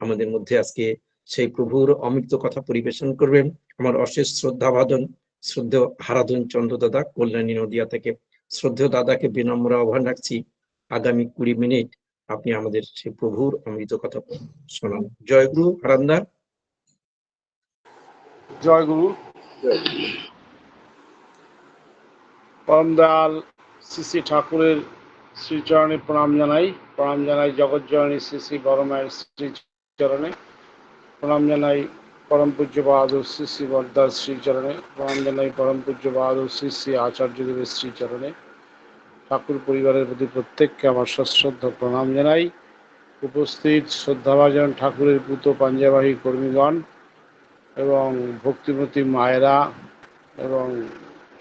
আমাদের মধ্যে আজকে সেই প্রভুর অমৃত কথা পরিবেশন করবেন। আমার অশেষ শ্রদ্ধা ভাজন শ্রদ্ধেয় হারাধন চন্দ্র দাদা, কল্যাণী নদিয়া থেকে শ্রদ্ধেয় দাদাকে বিনম্র আহ্বান রাখছি। আগামী কুড়ি মিনিট আপনি আমাদের সেই প্রভুর অমৃত কথা শোনান। জয়গুরু হারান্দা। জয় গুরু। পরমদয়াল শ্রী শ্রী ঠাকুরের শ্রীচরণে প্রণাম জানাই। প্রণাম জানাই জগৎ জননী শ্রী শ্রী বড়মায়ের শ্রীচরণে প্রণাম জানাই পরম পূজ্য বাহাদুর শ্রী শ্রী বরদাস শ্রীচরণে প্রণাম জানাই পরম পূজ্য বাহাদুর শ্রী শ্রী আচার্যদেবের শ্রীচরণে ঠাকুর পরিবারের প্রতি প্রত্যেককে আমার সশ্রদ্ধ প্রণাম জানাই। উপস্থিত শ্রদ্ধাভাজন ঠাকুরের পুত পাঞ্জাবাহী কর্মীগণ এবং ভক্তিমতী মায়েরা এবং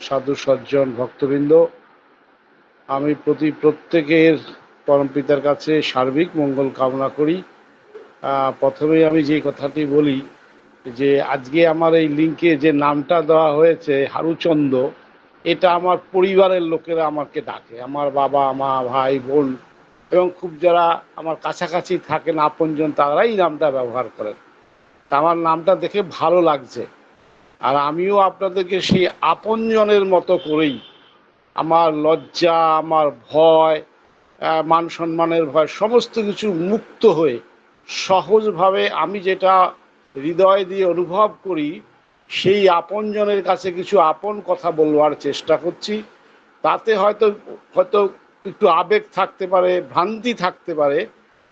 সাধু সজ্জন ভক্তবৃন্দ, আমি প্রতি প্রত্যেকের পরমপিতার কাছে সার্বিক মঙ্গল কামনা করি। প্রথমেই আমি যে কথাটি বলি যে আজকে আমার এই লিঙ্কে যে নামটা দেওয়া হয়েছে হারুচন্দ, এটা আমার পরিবারের লোকেরা আমাকে ডাকে। আমার বাবা, মা, ভাই, বোন এবং খুব যারা আমার কাছাকাছি থাকেন আপনজন, তারাই নামটা ব্যবহার করেন। তা আমার নামটা দেখে ভালো লাগছে। আর আমিও আপনাদেরকে সেই আপনজনের মতো করেই আমার লজ্জা, আমার ভয় মান সম্মানের ভয়, সমস্ত কিছু মুক্ত হয়ে সহজভাবে আমি যেটা হৃদয় দিয়ে অনুভব করি, সেই আপনজনের কাছে কিছু আপন কথা বলবার চেষ্টা করছি। তাতে হয়তো হয়তো একটু আবেগ থাকতে পারে, ভ্রান্তি থাকতে পারে,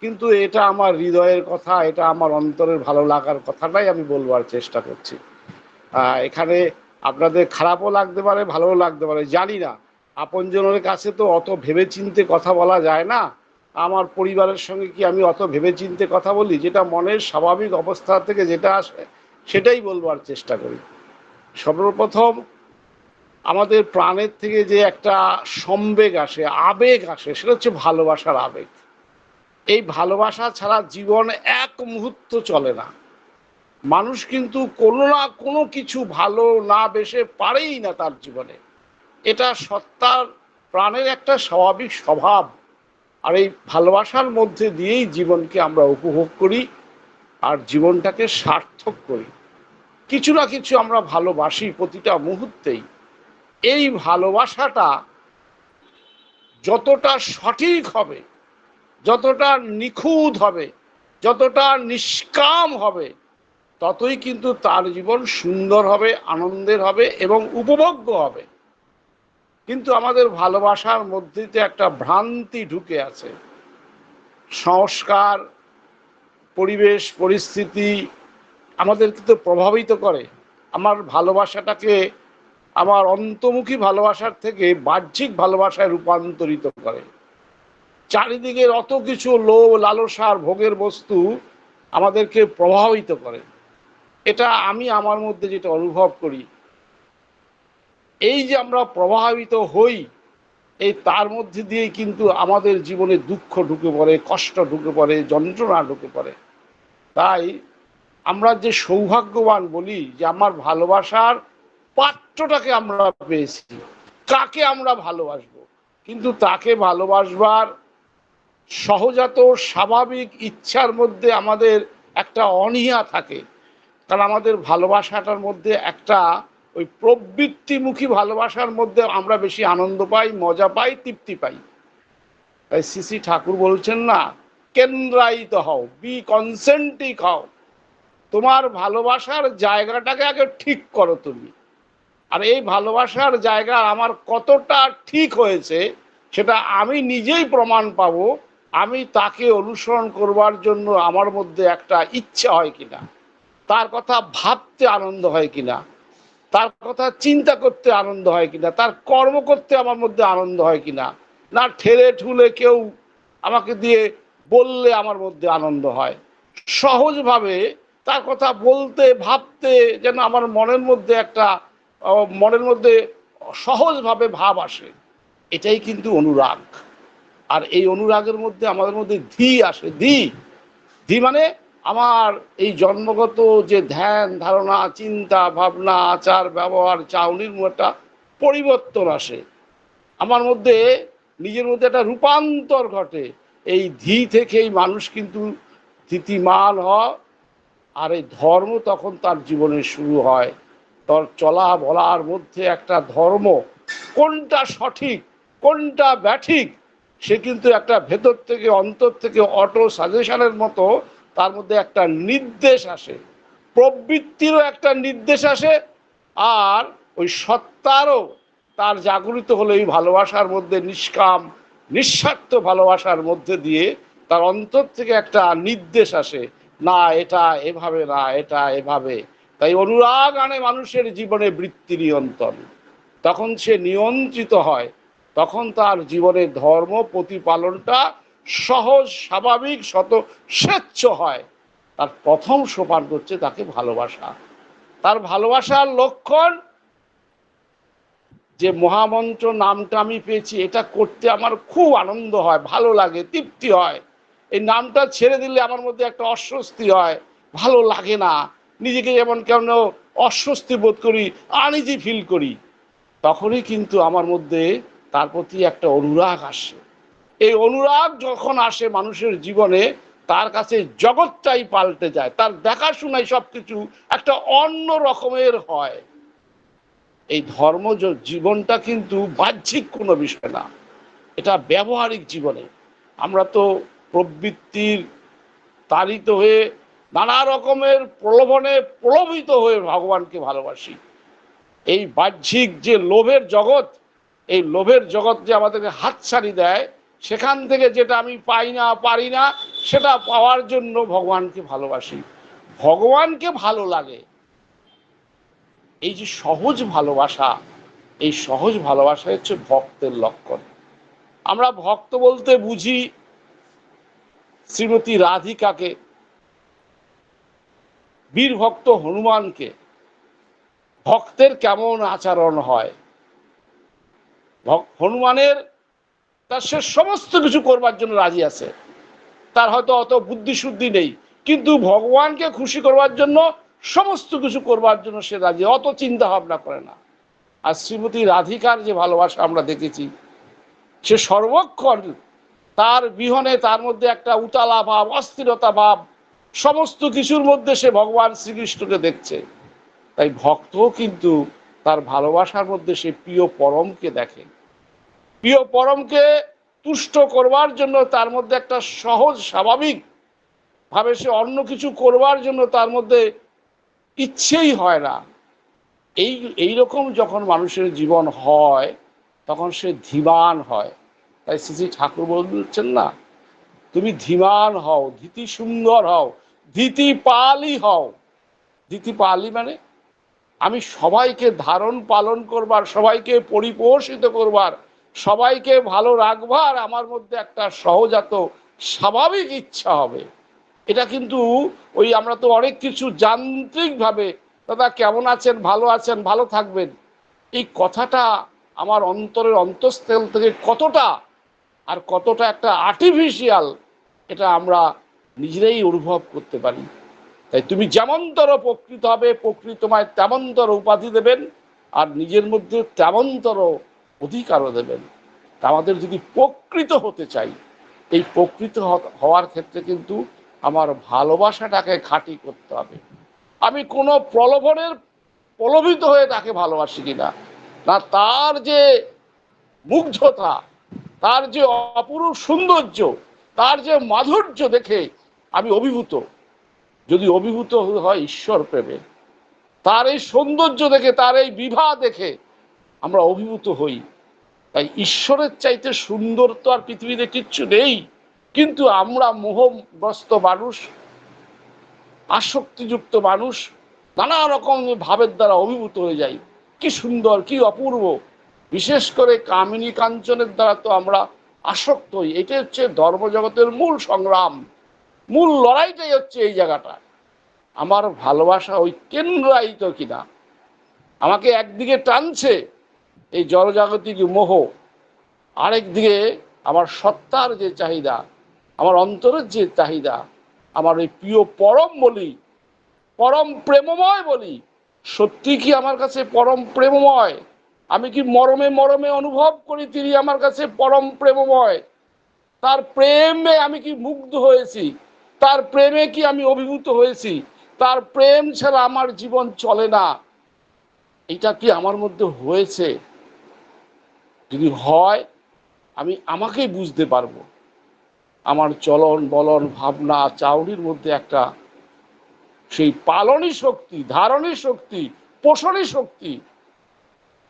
কিন্তু এটা আমার হৃদয়ের কথা, এটা আমার অন্তরের ভালো লাগার কথাটাই আমি বলবার চেষ্টা করছি। এখানে আপনাদের খারাপও লাগতে পারে, ভালোও লাগতে পারে, জানি না। আপনজনের কাছে তো অত ভেবেচিন্তে কথা বলা যায় না। আমার পরিবারের সঙ্গে কি আমি অত ভেবেচিন্তে কথা বলি? যেটা মনের স্বাভাবিক অবস্থা থেকে যেটা আসে, সেটাই বলবার চেষ্টা করি। সর্বপ্রথম আমাদের প্রাণের থেকে যে একটা সম্বেগ আসে, আবেগ আসে, সেটা হচ্ছে ভালোবাসার আবেগ। এই ভালোবাসা ছাড়া জীবন এক মুহূর্ত চলে না। মানুষ কিন্তু কোনো না কোনো কিছু ভালো না বেসে পারেই না তার জীবনে। এটা সত্তার প্রাণের একটা স্বাভাবিক স্বভাব। আর এই ভালোবাসার মধ্যে দিয়েই জীবনকে আমরা উপভোগ করি আর জীবনটাকে সার্থক করি। কিছু না কিছু আমরা ভালোবাসি প্রতিটা মুহূর্তেই। এই ভালোবাসাটা যতটা সঠিক হবে, যতটা নিখুঁত হবে, যতটা নিষ্কাম হবে, ততই কিন্তু তার জীবন সুন্দর হবে, আনন্দের হবে এবং উপভোগ্য হবে। কিন্তু আমাদের ভালোবাসার মধ্যে একটা ভ্রান্তি ঢুকে আছে। সংস্কার, পরিবেশ, পরিস্থিতি আমাদেরকে তো প্রভাবিত করে। আমার ভালোবাসাটাকে আমার অন্তর্মুখী ভালোবাসার থেকে বাহ্যিক ভালোবাসায় রূপান্তরিত করে। চারিদিকের অত কিছু লোভ লালসার ভোগের বস্তু আমাদেরকে প্রভাবিত করে। এটা আমি আমার মধ্যে যেটা অনুভব করি এই যে আমরা প্রভাবিত হই, এই তার মধ্যে দিয়ে কিন্তু আমাদের জীবনে দুঃখ ঢুকে পড়ে, কষ্ট ঢুকে পড়ে, যন্ত্রণা ঢুকে পড়ে। তাই আমরা যে সৌভাগ্যবান বলি যে আমার ভালোবাসার পাত্রটাকে আমরা পেয়েছি, কাকে আমরা ভালোবাসবো? কিন্তু তাকে ভালোবাসবার সহজাত স্বাভাবিক ইচ্ছার মধ্যে আমাদের একটা অনীহা থাকে। কারণ আমাদের ভালোবাসাটার মধ্যে একটা ওই প্রবৃত্তিমুখী ভালোবাসার মধ্যে আমরা বেশি আনন্দ পাই, মজা পাই, তৃপ্তি পাই। তাই শ্রী ঠাকুর বলছেন না, কেন্দ্রায়িত হও বি কনসেন্টিক হও। তোমার ভালোবাসার জায়গাটাকে আগে ঠিক করো তুমি। আর এই ভালোবাসার জায়গা আমার কতটা ঠিক হয়েছে, সেটা আমি নিজেই প্রমাণ পাবো। আমি তাকে অনুসরণ করবার জন্য আমার মধ্যে একটা ইচ্ছা হয় কিনা, তার কথা ভাবতে আনন্দ হয় কিনা তার কথা চিন্তা করতে আনন্দ হয় কিনা, তার কর্ম করতে আমার মধ্যে আনন্দ হয় কিনা, না ঠেলে ঠুলে কেউ আমাকে দিয়ে বললে আমার মধ্যে আনন্দ হয়। সহজভাবে তার কথা বলতে, ভাবতে যেন আমার মনের মধ্যে একটা মনের মধ্যে সহজভাবে ভাব আসে। এটাই কিন্তু অনুরাগ। আর এই অনুরাগের মধ্যে আমাদের মধ্যে ধি আসে। ধি ধি মানে আমার এই জন্মগত যে ধ্যান, ধারণা, চিন্তা, ভাবনা, আচার, ব্যবহার, চাউনির একটা পরিবর্তন আসে। আমার মধ্যে, নিজের মধ্যে একটা রূপান্তর ঘটে। এই ধি থেকেই মানুষ কিন্তু স্থিতিমান হয়, আর এই ধর্ম তখন তার জীবনে শুরু হয়। তার চলা বলার মধ্যে একটা ধর্ম, কোনটা সঠিক, কোনটা ব্যাঠিক, সে কিন্তু একটা ভেতর থেকে, অন্তর থেকে অটো সাজেশনের মতো তার মধ্যে একটা নির্দেশ আসে। প্রবৃত্তিরও একটা নির্দেশ আসে আর ওই সত্তারও তার জাগরিত হলো এই ভালোবাসার মধ্যে নিষ্কাম, নিঃস্বার্থ ভালোবাসার মধ্যে দিয়ে তার অন্তর থেকে একটা নির্দেশ আসে, না, এটা এভাবে না, এটা এভাবে। তাই অনুরাগ আনে মানুষের জীবনে বৃত্তি নিয়ন্ত্রণ। তখন সে নিয়ন্ত্রিত হয়, তখন তার জীবনে ধর্ম প্রতিপালনটা সহজ, স্বাভাবিক, শত, স্বেচ্ছ হয়। তার প্রথম সোপান করছে তাকে ভালোবাসা। তার ভালোবাসার লক্ষণ, যে মহামন্ত্র নামটা আমি পেয়েছি, এটা করতে আমার খুব আনন্দ হয়, ভালো লাগে, তৃপ্তি হয়। এই নামটা ছেড়ে দিলে আমার মধ্যে একটা অস্বস্তি হয়, ভালো লাগে না। নিজেকে যেমন কেমন অস্বস্তি বোধ করি আনিজি ফিল করি। তখনই কিন্তু আমার মধ্যে তার প্রতি একটা অনুরাগ আসে। এই অনুরাগ যখন আসে মানুষের জীবনে, তার কাছে জগৎটাই পাল্টে যায়। তার দেখাশোনায় সবকিছু একটা অন্য রকমের হয়। এই ধর্ম জীবনটা কিন্তু বাহ্যিক কোনো বিষয় না। এটা ব্যবহারিক জীবনে। আমরা তো প্রবৃত্তির তাড়িত হয়ে নানা রকমের প্রলোভনে প্রলোভিত হয়ে ভগবানকে ভালোবাসি। এই বাহ্যিক যে লোভের জগৎ, এই লোভের জগৎ যে আমাদেরকে হাতছাড়ি দেয় সেখান থেকে যেটা আমি পাই না, পারি না, সেটা পাওয়ার জন্য ভগবানকে ভালোবাসি। ভগবানকে ভালো লাগে। এই যে সহজ ভালোবাসা, এই সহজ ভালোবাসা হচ্ছে ভক্তের লক্ষণ। আমরা ভক্ত বলতে বুঝি শ্রীমতী রাধিকাকে বীরভক্ত হনুমানকে। ভক্তের কেমন আচরণ হয়? হনুমানের তার সে সমস্ত কিছু করবার জন্য রাজি আছে। তার হয়তো অত বুদ্ধি শুদ্ধি নেই। কিন্তু ভগবানকে খুশি করবার জন্য, সমস্ত কিছু করবার জন্য সে রাজি, অত চিন্তা ভাবনা করে না। আর শ্রীমতী রাধিকার যে ভালোবাসা আমরা দেখেছি, সে সর্বক্ষণ তার বিহনে তার মধ্যে একটা উতালা ভাব, অস্থিরতা ভাব, সমস্ত কিছুর মধ্যে সে ভগবান শ্রীকৃষ্ণকে দেখছে। তাই ভক্তও কিন্তু তার ভালোবাসার মধ্যে সে প্রিয় পরমকে দেখে। প্রিয় পরমকে তুষ্ট করবার জন্য তার মধ্যে একটা সহজ, স্বাভাবিক ভাবে সে অন্য কিছু করবার জন্য তার মধ্যে ইচ্ছেই হয় না। এই এই রকম যখন মানুষের জীবন হয়, তখন সে ধীমান হয়। তাই শ্রী ঠাকুর বলছেন না, তুমি ধীমান হও, ধীতি সুন্দর হও, ধীতি পালি হও। ধীতি পালি মানে আমি সবাইকে ধারণ পালন করবার, সবাইকে পরিপোষিত করবার সবাইকে ভালো রাখবার আমার মধ্যে একটা সহজাত স্বাভাবিক ইচ্ছা হবে। এটা কিন্তু ওই আমরা তো অনেক কিছু যান্ত্রিকভাবে, দাদা কেমন আছেন? ভালো আছেন? ভালো থাকবেন? এই কথাটা আমার অন্তরের অন্তঃস্থল থেকে কতটা আর কতটা একটা আর্টিফিশিয়াল এটা আমরা নিজেরাই অনুভব করতে পারি। তাই তুমি যেমনতর প্রকৃত হবে প্রকৃত তোমায় তেমনতর উপাধি দেবেন, আর নিজের মধ্যে তেমনতর অধিকারও দেবেন। তা আমাদের যদি প্রকৃত হতে চাই, এই প্রকৃত হওয়ার ক্ষেত্রে কিন্তু আমার ভালোবাসাটাকে খাঁটি করতে হবে। আমি কোনো প্রলোভনের প্রলোভিত হয়ে তাকে ভালোবাসি কিনা, না তার যে মুগ্ধতা, তার যে অপরূপ সৌন্দর্য, তার যে মাধুর্য দেখে আমি অভিভূত। যদি অভিভূত হয় ঈশ্বর প্রেমে, তার এই সৌন্দর্য দেখে, তার এই বিবাহ দেখে আমরা অভিভূত হই। তাই ঈশ্বরের চাইতে সুন্দর তো আর পৃথিবীতে কিচ্ছু নেই। কিন্তু আমরা মোহগ্রস্ত মানুষ, আসক্তিযুক্ত মানুষ, নানা রকম ভাবের দ্বারা অভিভূত হয়ে যাই। কি সুন্দর, কি অপূর্ব। বিশেষ করে কামিনী কাঞ্চনের দ্বারা তো আমরা আসক্ত হই। এটা হচ্ছে ধর্মজগতের মূল সংগ্রাম। মূল লড়াইটাই হচ্ছে এই জায়গাটা। আমার ভালোবাসা ওই কেন্দ্রায়িত কিনা। আমাকে একদিকে টানছে এই জড়জাগতিক মোহ আরেক দিকে আমার সত্তার যে চাহিদা, আমার অন্তরের যে চাহিদা, আমার ওই প্রিয় পরম বলি, পরম প্রেমময় বলি, সত্যি কি আমার কাছে পরম প্রেমময়? আমি কি মরমে মরমে অনুভব করি তিনি আমার কাছে পরম প্রেমময়? তার প্রেমে আমি কি মুগ্ধ হয়েছি? তার প্রেমে কি আমি অভিভূত হয়েছি? তার প্রেম ছাড়া আমার জীবন চলে না। এটা কি আমার মধ্যে হয়েছে? যদি হয়, আমি আমাকেই বুঝতে পারব। আমার চলন বলন, ভাবনা চাউরির মধ্যে একটা সেই পালনী শক্তি ধারণী শক্তি পোষণী শক্তি।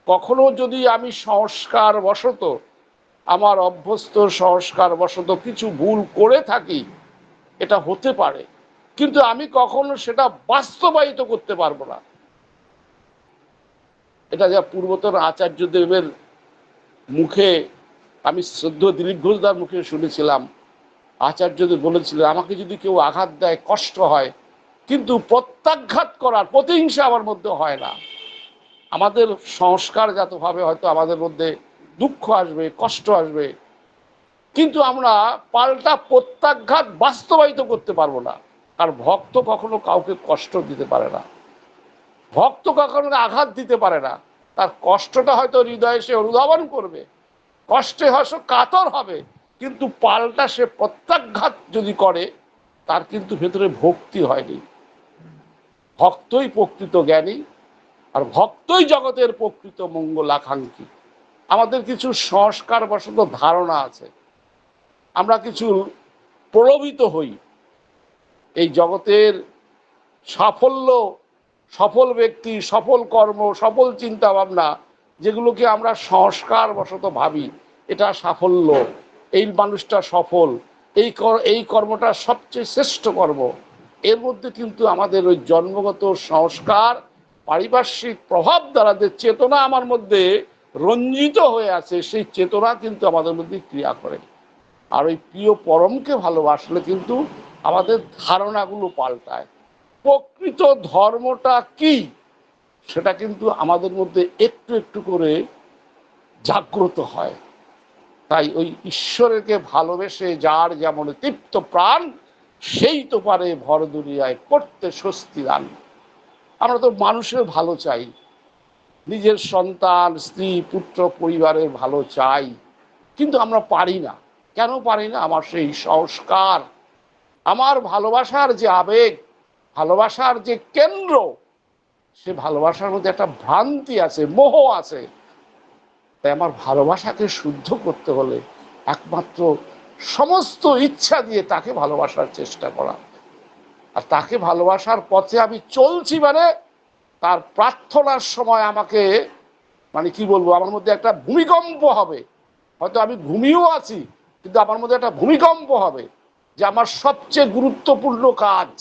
কখনো যদি আমি সংস্কার বশত আমার অভ্যস্ত সংস্কার বশত কিছু ভুল করে থাকি, এটা হতে পারে। কিন্তু আমি কখনো সেটা বাস্তবায়িত করতে পারব না। এটা যা পূর্বতন আচার্য দেবের মুখে, আমি শ্রদ্ধ দিলীপ ঘোষদার মুখে শুনেছিলাম। আচার্যদের বলেছিলেন, আমাকে যদি কেউ আঘাত দেয়, কষ্ট হয়, কিন্তু প্রত্যাঘাত করার প্রতিহিংসা আমার মধ্যে হয় না। আমাদের সংস্কারজাতভাবে হয়তো আমাদের মধ্যে দুঃখ আসবে, কষ্ট আসবে, কিন্তু আমরা পাল্টা প্রত্যাঘাত বাস্তবায়িত করতে পারব না। আর ভক্ত কখনো কাউকে কষ্ট দিতে পারে না। ভক্ত কখনো আঘাত দিতে পারে না। তার কষ্টটা হয়তো হৃদয়ে সে অনুধাবন করবে। কষ্টে হয়তো কাতর হবে, কিন্তু পাল্টা সে প্রত্যাঘাত যদি করে, তার কিন্তু ভেতরে ভক্তি হয়নি। ভক্তই প্রকৃত জ্ঞানী, আর ভক্তই জগতের প্রকৃত মঙ্গলাকাঙ্ক্ষী। আমাদের কিছু সংস্কার বশত ধারণা আছে। আমরা কিছু প্রলোভিত হই। এই জগতের সাফল্য সফল ব্যক্তি, সফল কর্ম, সফল চিন্তা ভাবনা যেগুলোকে আমরা সংস্কার বশত ভাবি, এটা সাফল্য। এই মানুষটা সফল। এই এই কর্মটা সবচেয়ে শ্রেষ্ঠ কর্ম। এর মধ্যে কিন্তু আমাদের ওই জন্মগত সংস্কার, পারিপার্শ্বিক প্রভাব দ্বারা যে চেতনা আমার মধ্যে রঞ্জিত হয়ে আছে, সেই চেতনা কিন্তু আমাদের মধ্যে ক্রিয়া করে। আর ওই প্রিয় পরমকে ভালোবাসলে কিন্তু আমাদের ধারণাগুলো পাল্টায়। প্রকৃত ধর্মটা কি? সেটা কিন্তু আমাদের মধ্যে একটু একটু করে জাগ্রত হয়। তাই ওই ঈশ্বরকে ভালোবেসে যার যেমন তৃপ্ত প্রাণ, সেই তো পারে ভর দুনিয়ায় করতে স্বস্তি দান। আমরা তো মানুষের ভালো চাই, নিজের সন্তান, স্ত্রী, পুত্র, পরিবারের ভালো চাই। কিন্তু আমরা পারি না। কেন পারি না? আমার সেই সংস্কার, আমার ভালোবাসার যে আবেগ ভালোবাসার যে কেন্দ্র, সে ভালোবাসার মধ্যে একটা ভ্রান্তি আছে, মোহ আছে। তাই আমার ভালোবাসাকে শুদ্ধ করতে হলে একমাত্র সমস্ত ইচ্ছা দিয়ে তাকে ভালোবাসার চেষ্টা করা। আর তাকে ভালোবাসার পথে আমি চলছি মানে তার প্রার্থনার সময় আমাকে মানে কি বলব, আমার মধ্যে একটা ভূমিকম্প হবে। হয়তো আমি ঘুমিয়েও আছি, কিন্তু আমার মধ্যে একটা ভূমিকম্প হবে, যে আমার সবচেয়ে গুরুত্বপূর্ণ কাজ।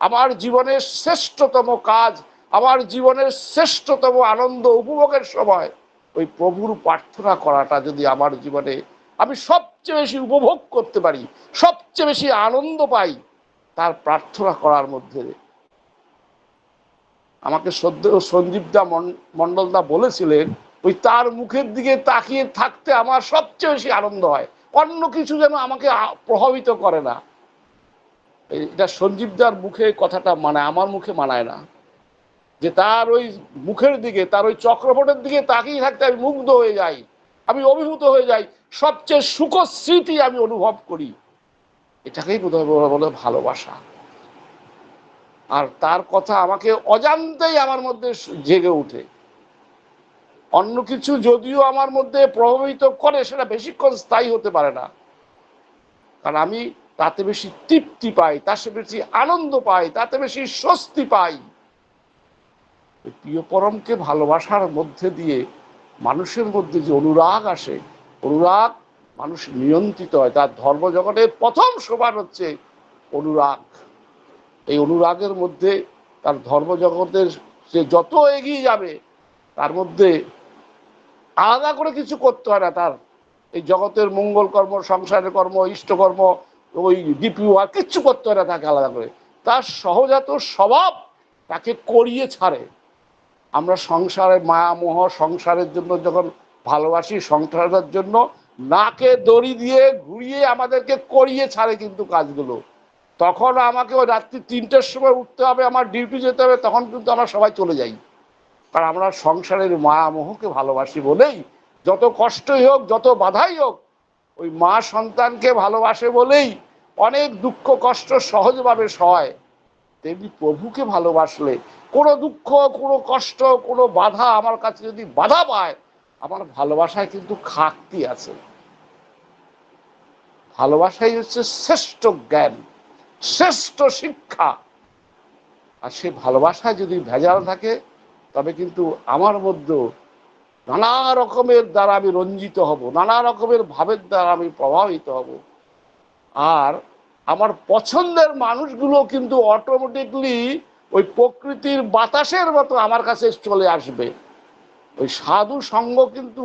আমার জীবনের শ্রেষ্ঠতম কাজ, আমার জীবনের শ্রেষ্ঠতম আনন্দ উপভোগের সময়, ওই প্রভুর প্রার্থনা করাটা যদি আমার জীবনে আমি সবচেয়ে বেশি উপভোগ করতে পারি, সবচেয়ে বেশি আনন্দ পাই, তার প্রার্থনা করার মধ্যে। আমাকে সদ্য সঞ্জীবদা মন্ডলদা বলেছিলেন, ওই তার মুখের দিকে তাকিয়ে থাকতে আমার সবচেয়ে বেশি আনন্দ হয়। অন্য কিছু যেন আমাকে প্রভাবিত করে না। এটা সঞ্জীবদার মুখে কথাটা মানে আমার মুখে মানায় না। যে তার ওই মুখের দিকে, তার ওই চক্রপটের দিকে তাকিয়ে থাকতে আমি মুগ্ধ হয়ে যাই, আমি অভিভূত হয়ে যাই, সবচেয়ে সুখ স্মৃতি আমি অনুভব করি। এটাকেই বোধহয় বলে ভালোবাসা। আর তার কথা আমাকে অজান্তেই আমার মধ্যে জেগে উঠে অন্য কিছু যদিও আমার মধ্যে প্রভাবিত করে, সেটা বেশিক্ষণ স্থায়ী হতে পারে না। কারণ আমি তাতে বেশি তৃপ্তি পাই তাতে বেশি আনন্দ পাই, তাতে বেশি স্বস্তি পাই। প্রিয় পরমকে ভালোবাসার মধ্যে দিয়ে মানুষের মধ্যে যে অনুরাগ আসে, অনুরাগ মানুষ নিয়ন্ত্রিত হয়, তার ধর্মজগতের প্রথম সোপান হচ্ছে অনুরাগ। এই অনুরাগের মধ্যে তার ধর্মজগতের সে যত এগিয়ে যাবে, তার মধ্যে আলাদা করে কিছু করতে হয় না, তার এই জগতের মঙ্গল কর্ম, সংসারের কর্ম ইষ্টকর্ম ওই ডিপিউ আর কিচ্ছু করতে হয় না তাকে আলাদা করে। তার সহজাত স্বভাব তাকে করিয়ে ছাড়ে। আমরা সংসারের মায়ামোহ, সংসারের জন্য যখন ভালোবাসি, সংসারের জন্য নাকে দড়ি দিয়ে ঘুরিয়ে আমাদেরকে করিয়ে ছাড়ে কিন্তু কাজগুলো। তখন আমাকে ওই রাত্রি তিনটের সময় উঠতে হবে, আমার ডিউটি যেতে হবে, তখন কিন্তু আমরা সবাই চলে যাই। কারণ আমরা সংসারের মায়ামোহকে ভালোবাসি বলেই যত কষ্টই হোক, যত বাধাই হোক ওই মা সন্তানকে ভালোবাসে বলেই অনেক দুঃখ, কষ্ট সহজভাবে সয়। তেমনি প্রভুকে ভালোবাসলে কোনো দুঃখ, কোনো কষ্ট, কোনো বাধা আমার কাছে যদি বাধা পায়, আমার ভালোবাসায় কিন্তু খাকতি আছে। ভালোবাসাই হচ্ছে শ্রেষ্ঠ জ্ঞান, শ্রেষ্ঠ শিক্ষা। আর সে ভালোবাসায় যদি ভেজাল থাকে, তবে কিন্তু আমার মধ্যে নানা রকমের দ্বারা আমি রঞ্জিত হব, নানা রকমের ভাবের দ্বারা আমি প্রভাবিত হব। আর আমার পছন্দের মানুষগুলো কিন্তু অটোমেটিকলি ওই প্রকৃতির বাতাসের মতো আমার কাছে চলে আসবে। ওই সাধু সঙ্গ কিন্তু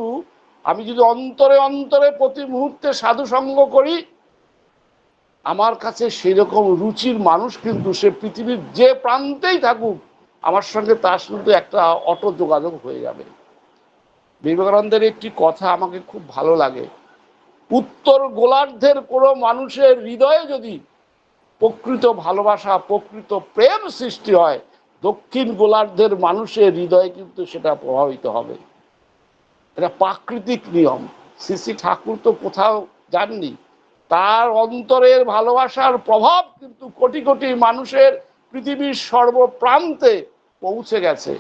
আমি যদি অন্তরে অন্তরে প্রতি মুহূর্তে সাধু সঙ্গ করি, আমার কাছে সেই রকম রুচির মানুষ কিন্তু সে পৃথিবীর যে প্রান্তেই থাকুক, আমার সঙ্গে তার কিন্তু একটা অটো যোগাযোগ হয়ে যাবে। বিবেকানন্দের একটি কথা আমাকে খুব ভালো লাগে। উত্তর গোলার্ধের কোনো মানুষের হৃদয়ে যদি প্রকৃত ভালোবাসা, প্রকৃত প্রেম সৃষ্টি হয়, দক্ষিণ গোলার্ধের মানুষের হৃদয়ে কিন্তু সেটা প্রভাবিত হবে। এটা প্রাকৃতিক নিয়ম। শ্রী ঠাকুর তো কোথাও যাননি। তার অন্তরের ভালোবাসার প্রভাব কিন্তু কোটি কোটি মানুষের পৃথিবীর সর্বপ্রান্তে পৌঁছে গেছে।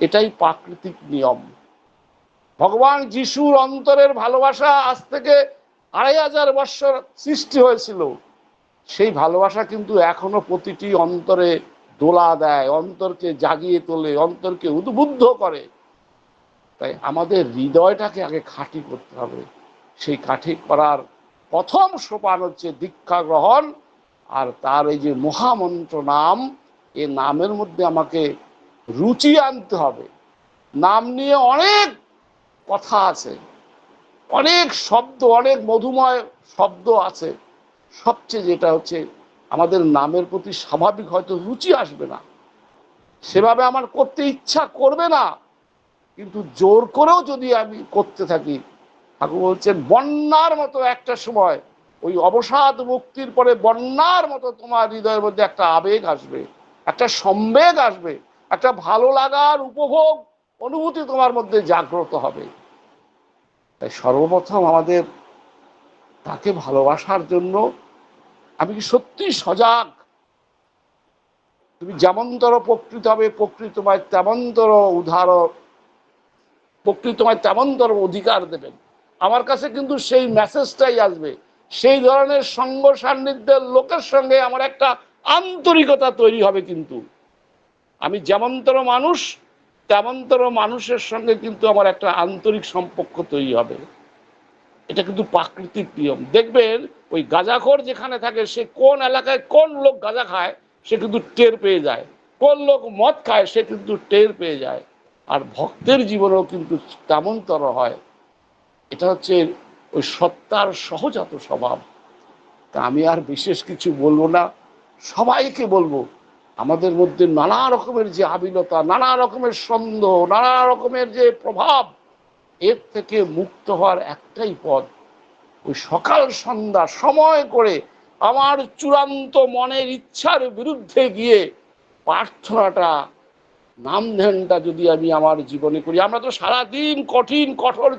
এটাই প্রাকৃতিক নিয়ম। ভগবান যিশুর অন্তরের ভালোবাসা আজ থেকে আড়াই হাজার বৎসর সৃষ্টি হয়েছিল, সেই ভালোবাসা কিন্তু এখনও প্রতিটি অন্তরে দোলা দেয়, অন্তরকে জাগিয়ে তোলে, অন্তরকে উদ্বুদ্ধ করে। তাই আমাদের হৃদয়টাকে আগে খাঁটি করতে হবে। সেই কাঠি করার প্রথম সোপান হচ্ছে দীক্ষা গ্রহণ, আর তার এই যে মহামন্ত্র নাম, এ নামের মধ্যে আমাকে রুচি আনতে হবে। নাম নিয়ে অনেক কথা আছে। অনেক শব্দ, অনেক মধুময় শব্দ আছে। সবচেয়ে যেটা হচ্ছে, আমাদের নামের প্রতি স্বাভাবিক হয়তো রুচি আসবে না। সেভাবে আমার করতে ইচ্ছা করবে না। কিন্তু জোর করেও যদি আমি করতে থাকি, ঠাকুর বলছেন, বন্যার মতো একটা সময়, ওই অবসাদ মুক্তির পরে বন্যার মতো তোমার হৃদয়ের মধ্যে একটা আবেগ আসবে, একটা সম্বেগ আসবে, একটা ভালো লাগার উপভোগ অনুভূতি তোমার মধ্যে জাগ্রত হবে। তাই সর্বপ্রথম আমাদের তাকে ভালোবাসার জন্য আমি কি সত্যি সজাগ? তুমি যেমনতর প্রকৃত হবে, প্রকৃতময় তেমনতর উদার প্রকৃতময় তেমনতর অধিকার দেবেন আমার কাছে কিন্তু সেই মেসেজটাই আসবে। সেই ধরনের সঙ্গ সান্নিধ্যের লোকের সঙ্গে আমার একটা আন্তরিকতা তৈরি হবে কিন্তু। আমি যেমনতর মানুষ তেমনতর মানুষের সঙ্গে কিন্তু আমার একটা আন্তরিক সম্পর্ক তৈরি হবে। এটা কিন্তু প্রাকৃতিক নিয়ম। দেখবেন, ওই গাঁজাখোর যেখানে থাকে, সে কোন এলাকায় কোন লোক গাঁজা খায়, সে কিন্তু টের পেয়ে যায়। কোন লোক মদ খায়, সে কিন্তু টের পেয়ে যায়। আর ভক্তের জীবনেও কিন্তু তেমনতর হয়। এটা হচ্ছে ওই সত্তার সহজাত স্বভাব। তা আমি আর বিশেষ কিছু বলব না। সবাইকে বলব আমাদের মধ্যে নানা রকমের যে আবিলতা নানা রকমের সন্দেহ, নানা রকমের যে প্রভাব, এর থেকে মুক্ত হওয়ার একটাই পথ। ওই সকাল সন্ধ্যা সময় করে আমার চূড়ান্ত মনের ইচ্ছার বিরুদ্ধে গিয়ে প্রার্থনাটা, নাম ধ্যানটা যদি আমি আমার জীবনে করি, আমরা তো সারাদিন কঠিন, কঠোর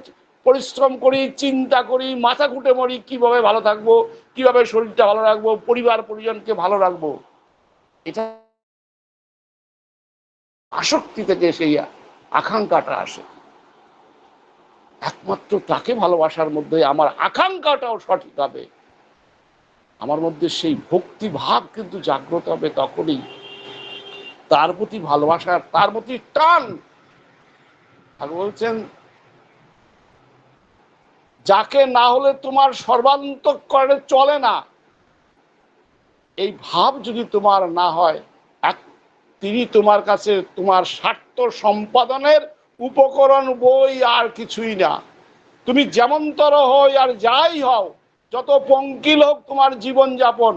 পরিশ্রম করি, চিন্তা করি, মাথা কুটে মরি, কীভাবে ভালো থাকব, কীভাবে শরীরটা ভালো রাখব পরিবার পরিজনকে ভালো রাখব, এটা আসক্তি থেকে সেই আকাঙ্ক্ষাটা আসে। একমাত্র তাকে ভালোবাসার মধ্যে আমার আকাঙ্ক্ষাটাও সঠিক হবে। আমার মধ্যে সেই ভক্তি ভাব কিন্তু জাগ্রত হবে তখনই। তার প্রতি ভালোবাসার তার প্রতি টান। ঠাকুর বলছেন, যাকে না হলে তোমার সর্বান্তকরণে চলে না। এই ভাব যদি তোমার না হয়, এক তিনি তোমার কাছে তোমার স্বার্থ সম্পাদনের উপকরণ বই আর কিছুই না। তুমি যেমনতর হই আর যাই হও, যত পঙ্কিল হোক তোমার জীবন যাপন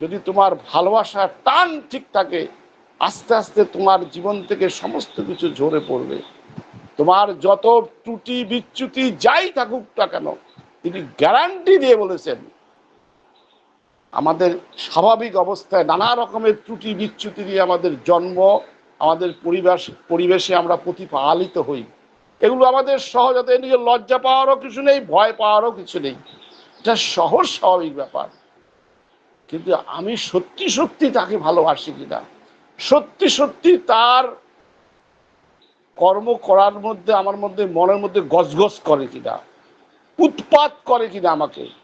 যদি তোমার ভালোবাসার টান ঠিক থাকে, আস্তে আস্তে তোমার জীবন থেকে সমস্ত কিছু ঝরে পড়বে। তোমার যত ত্রুটি বিচ্যুতি যাই থাকুক না কেন, তিনি গ্যারান্টি দিয়ে বলেছেন আমাদের স্বাভাবিক অবস্থায় নানা রকমের ত্রুটি বিচ্যুতি দিয়ে আমাদের জন্ম, আমাদের পরিবেশ, পরিবেশে আমরা প্রতিপালিত হই। এগুলো আমাদের সহজত এদিকে লজ্জা পাওয়ারও কিছু নেই, ভয় পাওয়ারও কিছু নেই। এটা সহজ, স্বাভাবিক ব্যাপার। কিন্তু আমি সত্যি সত্যি তাকে ভালোবাসি কিনা? সত্যি সত্যি তার কর্ম করার মধ্যে, আমার মধ্যে, মনের মধ্যে গজগজ করে কিনা? উৎপাত করে কিনা আমাকে?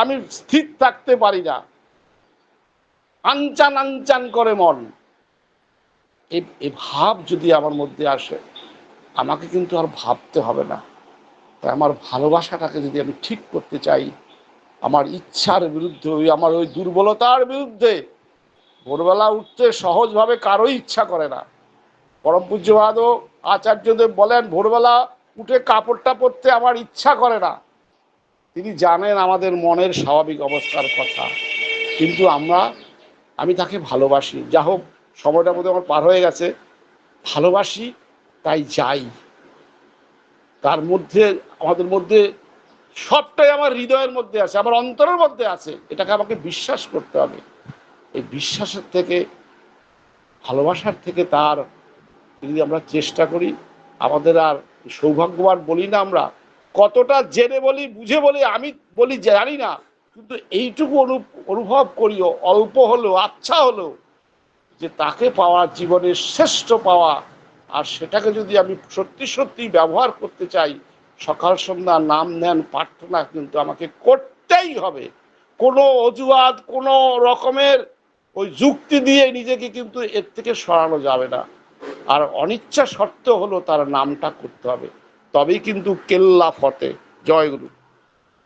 আমি স্থির থাকতে পারি না। আনচান আনচান করে মন। এই ভাব যদি আমার মধ্যে আসে, আমাকে কিন্তু আর ভাবতে হবে না। তাই আমার ভালোবাসাটাকে যদি আমি ঠিক করতে চাই, আমার ইচ্ছার বিরুদ্ধে, ওই আমার ওই দুর্বলতার বিরুদ্ধে, ভোরবেলা উঠতে সহজভাবে কারোই ইচ্ছা করে না। পরম পূজ্যবাদ আচার্যদেব বলেন, ভোরবেলা উঠে কাপড়টা পরতে আমার ইচ্ছা করে না। তিনি জানেন আমাদের মনের স্বাভাবিক অবস্থার কথা। কিন্তু আমরা, আমি তাকে ভালোবাসি। যা হোক সময়টা বোধহয় আমার পার হয়ে গেছে। ভালোবাসি, তাই যাই। তার মধ্যে, আমাদের মধ্যে সবটাই আমার হৃদয়ের মধ্যে আছে, আমার অন্তরের মধ্যে আছে। এটাকে আমাকে বিশ্বাস করতে হবে। এই বিশ্বাসের থেকে, ভালোবাসার থেকে তার যদি আমরা চেষ্টা করি, আমাদের আর সৌভাগ্যবান বলি না আমরা কতটা জেনে বলি, বুঝে বলি, আমি বলি জানি না। কিন্তু এইটুকু অনু- অনুভব করিও, অল্প হলেও আচ্ছা হলেও, যে তাকে পাওয়া জীবনের শ্রেষ্ঠ পাওয়া, আর সেটাকে যদি আমি সত্যি সত্যি ব্যবহার করতে চাই, সকাল সন্ধ্যা নাম ধ্যান প্রার্থনা কিন্তু আমাকে করতেই হবে। কোনো অজুহাত, কোনো রকমের ওই যুক্তি দিয়ে নিজেকে কিন্তু এর থেকে সরানো যাবে না। আর অনিচ্ছা শর্ত হলো তার নামটা করতে হবে। তবেই কিন্তু কেল্লা ফতে জয় গুরু।